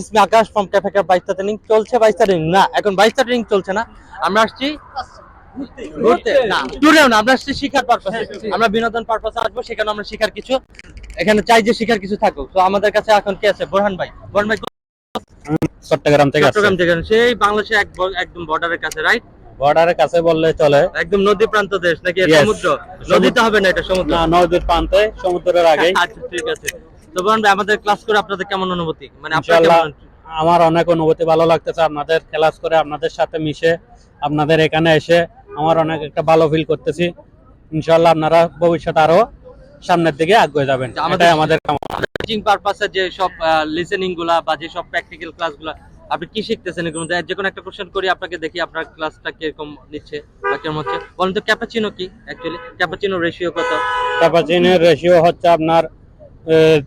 ইসমি Akash from cafe বাইশটা training চলছে training না। এখন ট্রেনিং চলছে না। আমরা আসছি ঘুরতে। না ট্যুরেও না আমরা আসছি শিখার পারপাসে আমরা বিনোদন পারপাসে আসব সেখানে আমরা শিখার কিছু এখানে চাই যে শিখার কিছু থাকুক। তো আমাদের কাছে এখন কে আছে? বোরহান ভাই। বোরহান ভাই চট্টগ্রাম থেকে চট্টগ্রাম থেকে সেই বাংলাদেশে একদম বর্ডারের কাছে রাইট বর্ডারের কাছে বললে চলে। একদম নদী প্রান্ত দেশ নাকি সমুদ্র? নদীতে হবে না এটা সমুদ্র? না নদীর প্রান্তে সমুদ্রের আগে আচ্ছা ঠিক আছে। তো আমাদের ক্লাস করে আপনাদের কেমন অনুভূতি? মানে আপনার কেমন আমার অনেক অনুভূতি ভালো লাগতেছে আপনাদের ক্লাস করে আপনাদের সাথে মিশে আপনাদের এখানে এসে আমার অনেক একটা ভালো ফিল করতেছি। ইনশাআল্লাহ আপনারা ভবিষ্যতে আরও সামনের দিকে যাবেন। আমাদের- এটাই আমাদের টিচিং পারপাসে যে সব লিসেনিংগুলা বা যে সব প্র্যাকটিক্যাল ক্লাসগুলা আপনি কি শিখতেছেন এগুলো? যে কোনো একটা কোশ্চেন করি আপনাকে দেখি আপনার ক্লাসটা কীরকম নিচ্ছে বা কেমন হচ্ছে। বলেন তো ক্যাপাচিনো কি অ্যাকচুয়ালি ক্যাপাচিনো রেশিও কত? ক্যাপাচিনের রেশিও হচ্ছে আপনার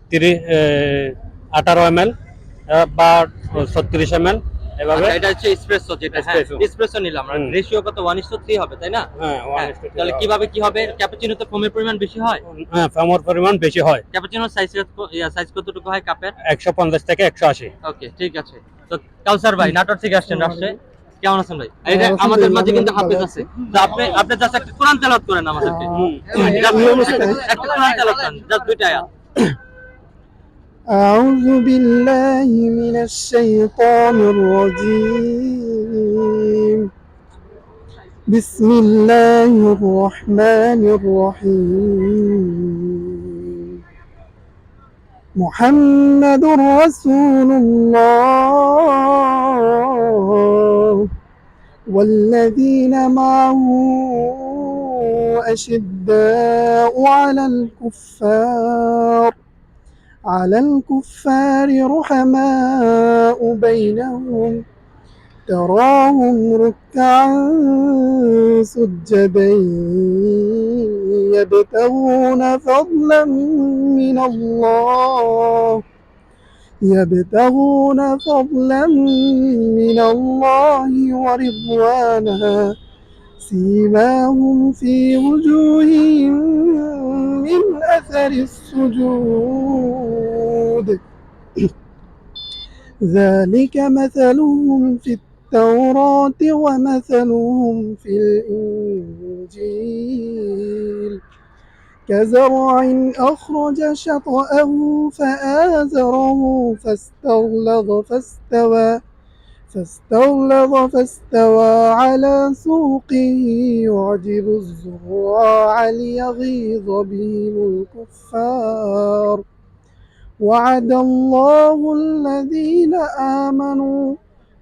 তিরিশ আঠারো এম এল বা ছত্রিশ এম এল এভাবে। এটা হচ্ছে এসপ্রেসো যেটা হ্যাঁ এসপ্রেসো নিলাম। রেশিও কত? 1:3 হবে তাই না? হ্যাঁ হ্যাঁ, তাহলে কীভাবে কি হবে? ক্যাপাচিনোতে ফোমের পরিমাণ বেশি হয়? হ্যাঁ ফেমর পরিমাণ বেশি হয়। ক্যাপাচিনোর সাইজ সাইজ কতটুকু হয় কাপের? একশো পঞ্চাশ থেকে একশো আশি। ওকে ঠিক আছে। তো কাউসার ভাই নাটোর থেকে আসছেন রাষ্ট্রে কেমন আছেন ভাই? এই আমাদের মাঝে কিন্তু হাফেজ আছে। তো আপনি আপনি জাস্ট একটা কোরআন তেলাওয়াত করেন আমাদেরকে। একটা কোরআন তেলাওয়াত করেন জাস্ট দুইটা আয়াত। أعوذ بالله من الشيطان الرجيم. بسم الله الرحمن الرحيم. محمد رسول الله والذين معه أشداء على الكفار. على الكفار رحماء بينهم. تراهم ركعا سجدا يبتغون فضلا من الله. يبتغون فضلا من الله ورضوانا. سيماهم في وجوههم من أثر السجود. ذلك مثلهم في التوراة ومثلهم في الإنجيل. كزرع أخرج شطأه فآزره فاستغلظ فاستوى. فاستغلظ فاستوى على سوقه يعجب الزراع ليغيظ بهم الكفار وعد الله الذين آمنوا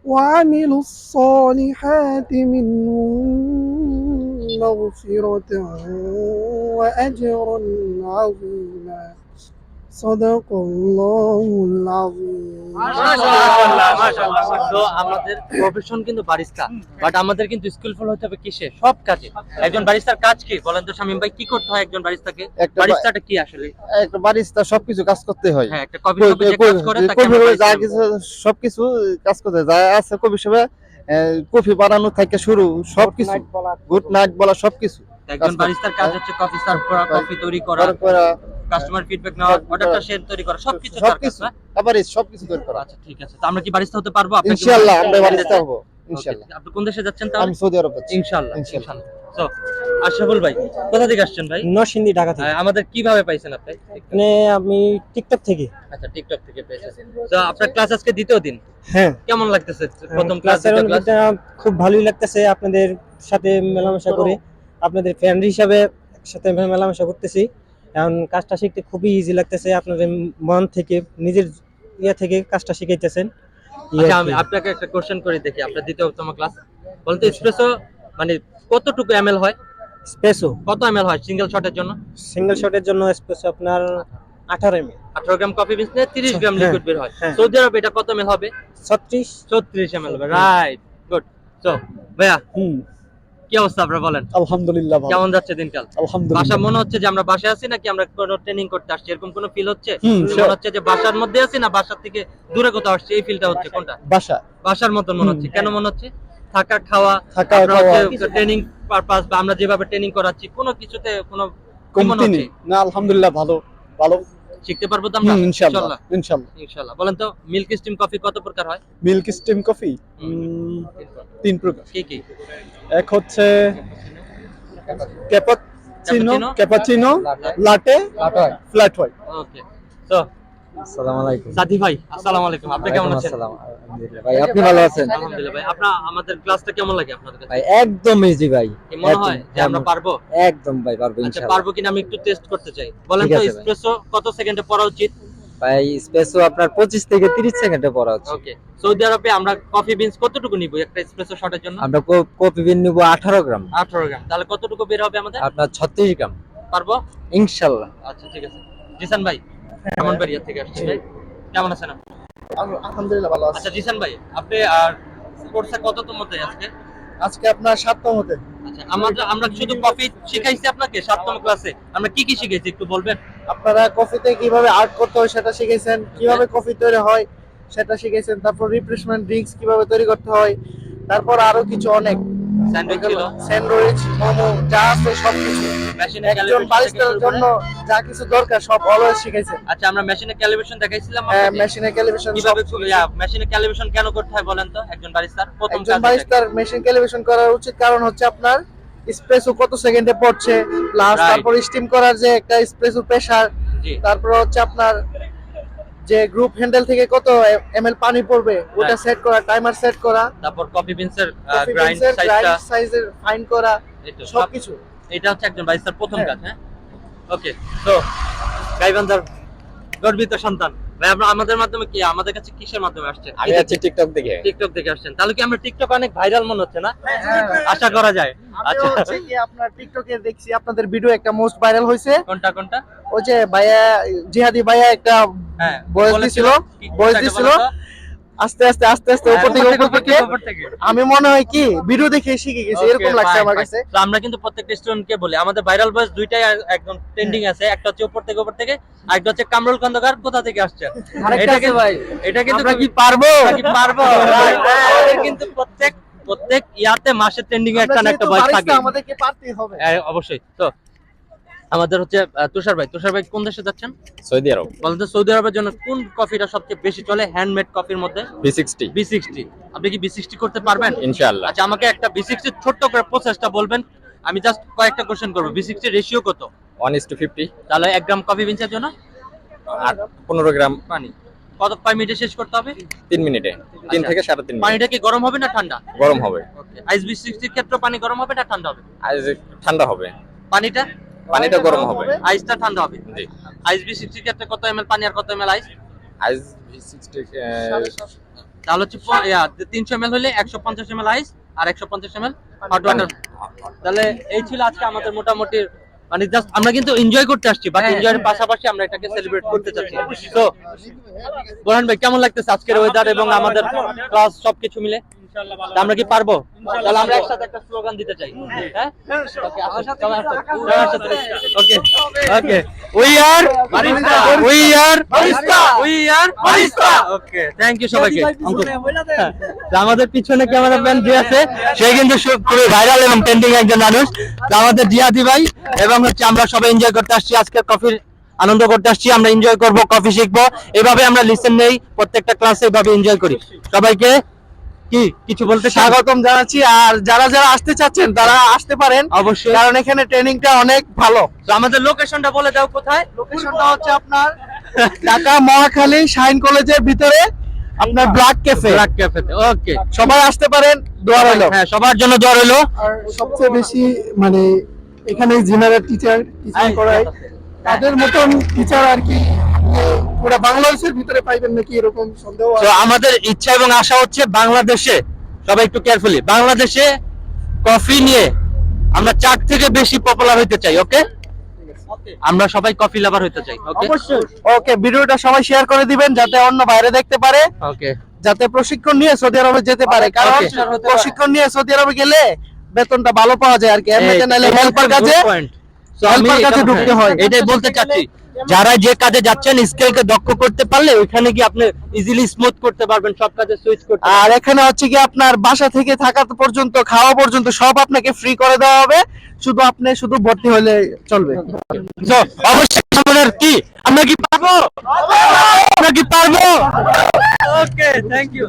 وعملوا الصالحات منهم مغفرة وأجرا عظيما. صدق الله العظيم মাশাআল্লাহ, মাশাআল্লাহ। তো আমাদের প্রফেশন কিন্তু বারিস্তা বাট আমাদের কিন্তু স্কিলফুল হতে হবে কিসে সব কাজে একজন বারিস্তার কাজ কি বলেন তো শামিম ভাই কি করতে হয় একজন বারিস্তাকে একটা বা- বারিস্তাটা কি আসলে একটা বারিস্তা সবকিছু কাজ করতে হয় হ্যাঁ একটা কফি কই- শপে যে কই- কাজ করে তাকে কফি আমরা শপে যা barista কিছু সবকিছু কাজ করতে হয়। যা আছে কফি শপে কফি বানানো থেকে শুরু সবকিছু গুড নাইট বলা সবকিছু বলি। একজন কাজ বারিস্তার কাজ হচ্ছে কফি সার্ভ করা কফি তৈরি করা করার পর কাস্টমার ফিডব্যাক নেওয়া অর্ডারটা শেয়ার তৈরি করা সবকিছু সবকিছু? আবার এই সবকিছু করে করা। আচ্ছা ঠিক আছে। তো আমরা কি বারিস্তা হতে পারব? আপনাকে ইনশাআল্লাহ আমরা বারিস্তা দিতে- হব ইনশাআল্লাহ। আপনি কোন দেশে যাচ্ছেন তাহলে? আমি সৌদি আরব যাচ্ছি। ইনশাআল্লাহ ইনশাআল্লাহ। ইনশাআল্লাহ। তো আশরাফুল ভাই কোথা থেকে আসছেন ভাই? নরসিংদী ঢাকা থেকে। আমাদের কীভাবে পাইছেন আপনি? মানে আমি টিকটক থেকে। আচ্ছা টিকটক থেকে পেয়েছেন তো আপনার ক্লাস আজকে দ্বিতীয় দিন? হ্যাঁ। কেমন লাগতেছে? প্রথম ক্লাসের খুব ভালোই লাগতেছে। আপনাদের সাথে মেলামেশা করে আপনাদের ফ্রেন্ড হিসাবে একসাথে মেলামেশা করতেছি। এখন কাজটা শিখতে খুবই ইজি লাগতেছে আপনাদের মন থেকে নিজের ইয়ে থেকে কাজটা শিখাইতেছেন। আচ্ছা আমি। আপনাকে একটা কোশ্চেন করে দেখি আপনার দ্বিতীয়তম ক্লাস বলতে এসপ্রেসো মানে কতটুকু এমএল হয়? স্পেসও কত এমএল হয় সিঙ্গেল শটের জন্য? সিঙ্গেল শটের জন্য স্পেস আপনার আঠারো এম আঠারো গ্রাম কফি বিনসে তিরিশ গ্রাম হ্যাঁ, লিকুইড বের হয়। হ্যাঁ। সৌদি আরবে এটা কত এমএল হবে? ছত্রিশ। ছত্রিশ এমএল হবে রাইট গুড সো ভাইয়া হুম। কি অবস্থা আপনারা বলেন? আলহামদুলিল্লাহ কেমন যাচ্ছে দিনকাল? বাসা মনে হচ্ছে যে আমরা বাসায় আছি নাকি আমরা কোনো ট্রেনিং করতে আসছি? এরকম কোনো ফিল হচ্ছে? মনে হচ্ছে যে বাসার মধ্যে আছি না বাসার থেকে দূরে কোথাও আসছি? এই ফিলটা হচ্ছে কোনটা? বাসা বাসার মতন মনে হচ্ছে। কেন মনে হচ্ছে? থাকা খাওয়া ট্রেনিং পারপাস বা আমরা যেভাবে ট্রেনিং করাচ্ছি কোনো কিছুতে কোনো কমতি নেই না আলহামদুলিল্লাহ ভালো। ভালো। শিখতে পারব তো আমরা? হুম, ইনশাল্লাহ। ইনশাল্লাহ। ইনশাআল্লাহ বলেন তো মিল্ক স্টিম কফি কত প্রকার হয়? Milk steam coffee. তিন প্রকার। কি কি? এক হচ্ছে cappuccino cappuccino? Latte. Flat white okay তো আসসালামু আলাইকুম। সাদি ভাই আসসালামু আলাইকুম। আপনি কেমন আছেন? আসসালাম। ভাই আপনি ভালো আছেন? আলহামদুলিল্লাহ ভাই আপনার আমাদের ক্লাসটা কেমন লাগে আপনাদের কাছে? ভাই একদম ইজি ভাই। মনে হয় যে আমরা পারব? একদম ভাই পারব আচ্ছা পারব কিনা আমি একটু টেস্ট করতে চাই। বলেন তো এসপ্রেসো কত সেকেন্ডে পড়া উচিত? ভাই স্পেসও আপনার 25 থেকে 30 সেকেন্ডে পড়া হচ্ছে। ওকে সৌদি আরবে আমরা কফি বিনস কতটুকু নিব একটা এসপ্রেসো শটের জন্য? আমরা কপি বিন নিব 18 গ্রাম। 18 গ্রাম। তাহলে কতটুকু বের হবে আমাদের? আপনার 36 গ্রাম। পারব? ইনশাআল্লাহ আচ্ছা ঠিক আছে। জিসান ভাই কেমন বাড়িয়া থেকে আসছেন ভাই। কেমন আছেন আপনি? আলহামদুলিল্লাহ ভালো আচ্ছা জিসান ভাই আপনি আর স্পোর্টসে কততম মতে আজকে? আজকে আপনার সাততম হতে আচ্ছা আমরা আমরা শুধু কফি শিখাইছি আপনাকে সাততম ক্লাসে আমরা কি কি শিখেছি একটু বলবেন? আপনারা কফিতে কীভাবে আর্ট করতে হয় সেটা শিখেছেন কীভাবে কফি তৈরি হয় সেটা শিখেছেন তারপর রিফ্রেশমেন্ট ড্রিঙ্কস কীভাবে তৈরি করতে হয় তারপর আরও কিছু অনেক। স্যান্ডউইচ মোমো যা আছে সবকিছু। মেশিনে একজন বারিস্তার জন্য। যা কিছু দরকার সব অলওয়েজ শিখাইছেন আচ্ছা আমরা মেশিনে ক্যালিব্রেশন দেখাইছিলাম হ্যাঁ মেশিনে ক্যালিব্রেশন কীভাবে মেশিনে ক্যালিব্রেশন কেন করতে হয় বলেন তো? একজন বারিস্তার প্রথম একজন বারিস্তার মেশিন ক্যালিব্রেশন উচিত কারণ হচ্ছে আপনার স্প্রেসো কত সেকেন্ডে পড়ছে? প্লাস তারপর স্টিম করার যে একটা স্প্রেসো প্রেসার তারপর হচ্ছে আপনার যে গ্রুপ হ্যান্ডেল থেকে কত এমএল পানি পড়বে ওটা সেট করা টাইমার সেট করা তারপর কফি বিনসের গ্রাইন্ড সাইজটা সাইজের ফাইন করা সবকিছু এটা হচ্ছে একজন বারিস্তার প্রথম হ্যাঁ। কাজ হ্যাঁ? ওকে তো গাইবান্ধার গর্বিত সন্তান। ভাই আমরা আমাদের মাধ্যমে কি? আমাদের কাছে কিসের মাধ্যমে আসছেন? আমি আছি। টিকটক দেখে টিকটক থেকে আসছেন। তাহলে কি আমরা টিকটক অনেক ভাইরাল মনে হচ্ছে না? আশা করা যায়। আচ্ছা। হচ্ছে কি আপনার টিকটকে দেখছি আপনাদের ভিডিও একটা মোস্ট ভাইরাল হয়েছে। কোনটা কোনটা? ওই যে ভাইয়া জিহাদি ভাইয়া একটা হ্যাঁ বয়স বলেছিল। দিছিল বয়স দিছিল? আস্তে আস্তে আস্তে আস্তে হ্যাঁ, উপর থেকে উপর থেকে। আমি মনে হয় কি ভিডিও দেখে শিখে গেছি এরকম লাগছে আমার কাছে। তো আমরা কিন্তু প্রত্যেকটা স্টুডেন্টকে বলি আমাদের ভাইরাল বয়স দুইটাই একদম ট্রেন্ডিং আছে একটা হচ্ছে উপর থেকে উপর থেকে আরেকটা হচ্ছে কামরুল খন্দকার কোথা থেকে আসছে? এটা কিন্তু এটা কিন্তু আমরা কি পারব? কি পারব? আমাদের কিন্তু প্রত্যেক প্রত্যেক ইয়াতে মাসে ট্রেন্ডিং এ একটা না একটা বয়স থাকে। আমাদেরকে পারতেই হবে। হ্যাঁ, অবশ্যই। তো আমাদের হচ্ছে তুষার ভাই। তুষার ভাই কোন দেশে যাচ্ছেন? সৌদি আরব। বলেন তো সৌদি আরবের জন্য কোন কফিটা সবচেয়ে বেশি চলে? হ্যান্ডমেড কফির মধ্যে? B60 বি সিক্সটি আপনি কি বি সিক্সটি করতে পারবেন? ইনশাআল্লাহ। আচ্ছা আমাকে একটা বি সিক্সটি ছোট্ট করে প্রসেসটা বলবেন। আমি জাস্ট কয়েকটা কোশ্চেন করব। বি সিক্সটি রেশিও কত? 1:50 তাহলে এক গ্রাম কফি বিনসের জন্য? আর 15 গ্রাম। পানি। কত কয় মিনিটে শেষ করতে হবে? 3 মিনিটে। 3 আচ্ছা। থেকে 3.5 মিনিট। পানিটা কি গরম হবে না ঠান্ডা? গরম হবে। ওকে আইস বি সিক্সটির ক্ষেত্রে পানি গরম হবে না ঠান্ডা হবে? ঠান্ডা হবে। পানিটা? পানিটা গরম হবে। আইসটা ঠান্ডা হবে। জি। আইস বি সিক্সটির ক্ষেত্রে কত এম পানি আর কত এম আইস? আইস V60 তাহলে হচ্ছে ইয়া, তিনশো এম হলে একশো পঞ্চাশ এম আইস আর একশো পঞ্চাশ এম হট ওয়াটার তাহলে এই ছিল আজকে আমাদের মোটামুটি মানে জাস্ট আমরা কিন্তু এনজয় করতে আসছি বাট এনজয়ের পাশাপাশি আমরা এটাকে সেলিব্রেট করতে চাচ্ছি। তো বোরহান ভাই কেমন লাগতেছে আজকের ওয়েদার এবং আমাদের ক্লাস সবকিছু মিলে? আমরা কি পারব? তাহলে আমরা একসাথে একটা স্লোগান দিতে চাই। হ্যাঁ? Okay okay okay we are we are we are okay thank you সবাইকে আমাদের পিছনে ক্যামেরাম্যান যে আছে সে কিন্তু খুবই ভাইরাল এবং ট্রেন্ডিং একজন মানুষ। তো আমাদের জিয়াদি ভাই এবং হচ্ছে আমরা সবাই এনজয় করতে আসছি। আজকে কফির আনন্দ করতে আসছি। আমরা এনজয় করব কফি শিখব। এভাবে আমরা লিসেন নেই প্রত্যেকটা ক্লাসে এভাবে এনজয় করি। সবাইকে কি? কিছু বলতে? স্বাগতম জানাচ্ছি আর যারা যারা আসতে চাচ্ছেন তারা আসতে পারেন। অবশ্যই। কারণ এখানে ট্রেনিংটা অনেক ভালো। আমাদের লোকেশনটা বলে দাও কোথায়? লোকেশনটা হচ্ছে আপনার ঢাকা মহাখালী শাইন কলেজের ভিতরে আপনার ব্ল্যাক ক্যাফে। ব্ল্যাক ক্যাফেতে ওকে। সবাই আসতে পারেন দোয়া রইল। হ্যাঁ সবার জন্য জ্বর হলো আর সবচেয়ে বেশি মানে এখানে জেনারেল টিচার টিচিং করায় তাদের মতন টিচার আর কি আপনি বাংলাদেশের ভিতরে পাইবেন নাকি এরকম সন্দেহ তো আমাদের ইচ্ছা এবং আশা হচ্ছে বাংলাদেশে সবাই একটু কেয়ারফুলি বাংলাদেশে কফি নিয়ে আমরা চার থেকে বেশি পপুলার হইতে চাই ওকে আমরা সবাই কফি লাভার হইতে চাই ওকে ওকে ভিডিওটা সবাই শেয়ার করে দিবেন যাতে অন্য বাইরে দেখতে পারে ওকে যাতে প্রশিক্ষণ নিয়ে সৌদি আরবে যেতে পারে। কারণ প্রশিক্ষণ নিয়ে সৌদি আরবে গেলে বেতনটা ভালো পাওয়া যায় আর কি। এমনিতে নাইলে হেল্পার পয়েন্ট helper কাজে ঢুকতে হয়। এটাই বলতে চাচ্ছি। যারা যে কাজে যাচ্ছেন স্কেলকে দক্ষ করতে পারলে ওইখানে কি আপনি ইজিলি স্মুথ করতে পারবেন সব কাজে সুইচ করতে আর এখানে হচ্ছে কি আপনার বাসা থেকে থাকা পর্যন্ত খাওয়া পর্যন্ত সব আপনাকে ফ্রি করে দেওয়া হবে। শুধু আপনি শুধু ভর্তি হলে চলবে। অবশ্যই আমাদের কি? আমরা কি পারব? আমরা কি পারব? ওকে থ্যাংক ইউ